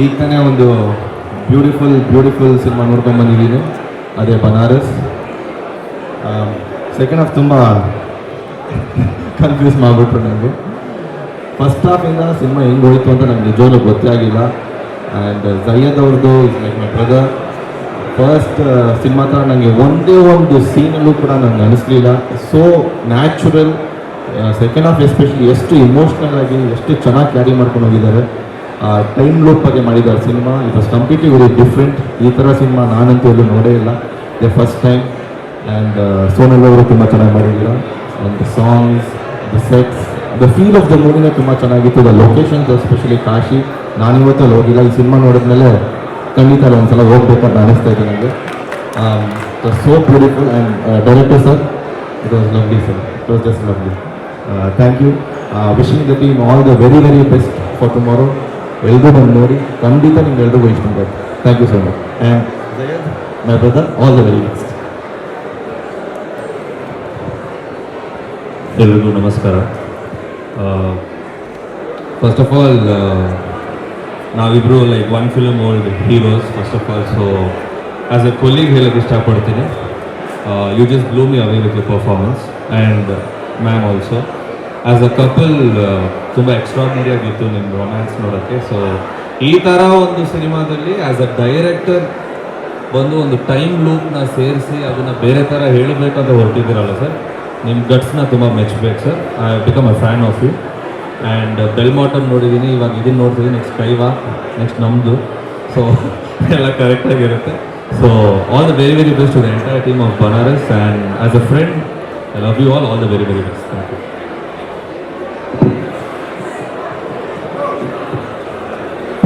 ಈಗ ತಾನೇ ಒಂದು ಬ್ಯೂಟಿಫುಲ್ ಬ್ಯೂಟಿಫುಲ್ ಸಿನಿಮಾ ನೋಡ್ಕೊಂಬಂದಿದ್ದೀನಿ ಅದೇ ಬನಾರಸ್ ಸೆಕೆಂಡ್ ಹಾಫ್ ತುಂಬ ಕನ್ಫ್ಯೂಸ್ ಮಾಡಿಬಿಟ್ರು ನನಗೆ ಫಸ್ಟ್ ಹಾಫಿಂದ ಸಿನಿಮಾ ಹೆಂಗೆ ಹೋಯ್ತು ಅಂತ ನನಗೆ ನಿಜವೂ ಗೊತ್ತೇ ಆಗಿಲ್ಲ. ಆ್ಯಂಡ್ ಜಯ್ಯದ್ ಅವ್ರದ್ದು is like my brother first cinema ಥರ ನನಗೆ ಒಂದೇ ಒಂದು ಸೀನಲ್ಲೂ ಕೂಡ ನನಗೆ ಅನಿಸ್ಲಿಲ್ಲ. So natural second half especially ಎಷ್ಟು ಇಮೋಷ್ನಲ್ ಆಗಿ, ಎಷ್ಟು ಚೆನ್ನಾಗಿ ಕ್ಯಾರಿ ಮಾಡ್ಕೊಂಡು ಹೋಗಿದ್ದಾರೆ. ಟೈಮ್ ಲೂಪ್ ಬಗ್ಗೆ ಮಾಡಿದ್ದಾರೆ cinema it was completely very different ಈ ಥರ ಸಿನಿಮಾ ನಾನಂತೂ ಎಲ್ಲೂ ನೋಡೇ ಇಲ್ಲ. The first time and Sonal ಅವರು ತುಂಬ ಚೆನ್ನಾಗಿ ಮಾಡಿದ್ರು the songs the sets the feel of the ಮೂವಿನೇ ತುಂಬ ಚೆನ್ನಾಗಿತ್ತು. The locations especially Kashi. ನಾನಿವತ್ತು ಅಲ್ಲಿ ಹೋಗಿಲ್ಲ. ಈ ಸಿನಿಮಾ ನೋಡಿದ್ಮೇಲೆ ಖಂಡಿತ ಅಲ್ಲಿ ಒಂದ್ಸಲ ಹೋಗ್ಬೇಕಂತ ಅನಿಸ್ತಾ ಇದೆ ನನಗೆ so beautiful and director sir it was lovely sir it was just lovely thank you wishing the team all the very very best for tomorrow ಎಲ್ರೂ ಬಂದು ನೋಡಿ ಖಂಡಿತ ನಿಮ್ಗೆ ಎಲ್ರಿಗೂ ಇಷ್ಟ ಆಗುತ್ತೆ thank you so much and my brother all the very best ಎಲ್ರಿಗೂ ನಮಸ್ಕಾರ ಫಸ್ಟ್ ಆಫ್ ಆಲ್ ನಾವಿಬ್ಬರು like one film old heroes first of all so as a colleague ಹೇಳೋಕ್ಕೆ ಇಷ್ಟಪಡ್ತೀನಿ you just blew me away with you performance and ma'am also as a couple ತುಂಬ extraordinary ಆಗಿತ್ತು ನಿಮ್ಮ romance ನೋಡೋಕ್ಕೆ. So ಈ ಥರ ಒಂದು ಸಿನಿಮಾದಲ್ಲಿ ಆ್ಯಸ್ ಅ ಡೈರೆಕ್ಟರ್ ಬಂದು ಒಂದು ಟೈಮ್ ಲೂಪ್ನ ಸೇರಿಸಿ ಅದನ್ನು ಬೇರೆ ಥರ ಹೇಳಬೇಕು ಅಂತ ಹೊರಟಿದ್ದೀರಲ್ಲ ಸರ್ ನಿಮ್ಮ ಗಟ್ಸ್ನ ತುಂಬ ಮೆಚ್ಚಬೇಕು sir I become a fan of you and bell bottom ನೋಡಿದ್ದೀನಿ ಇವಾಗ ಇದನ್ನು ನೋಡ್ತಿದ್ದೀನಿ ನೆಕ್ಸ್ಟ್ ಕೈವಾ ನೆಕ್ಸ್ಟ್ ನಮ್ಮದು ಸೊ ಎಲ್ಲ ಕರೆಕ್ಟಾಗಿರುತ್ತೆ so all the very very best to the entire team of Banaras and as a friend I love you all all the very very best thank you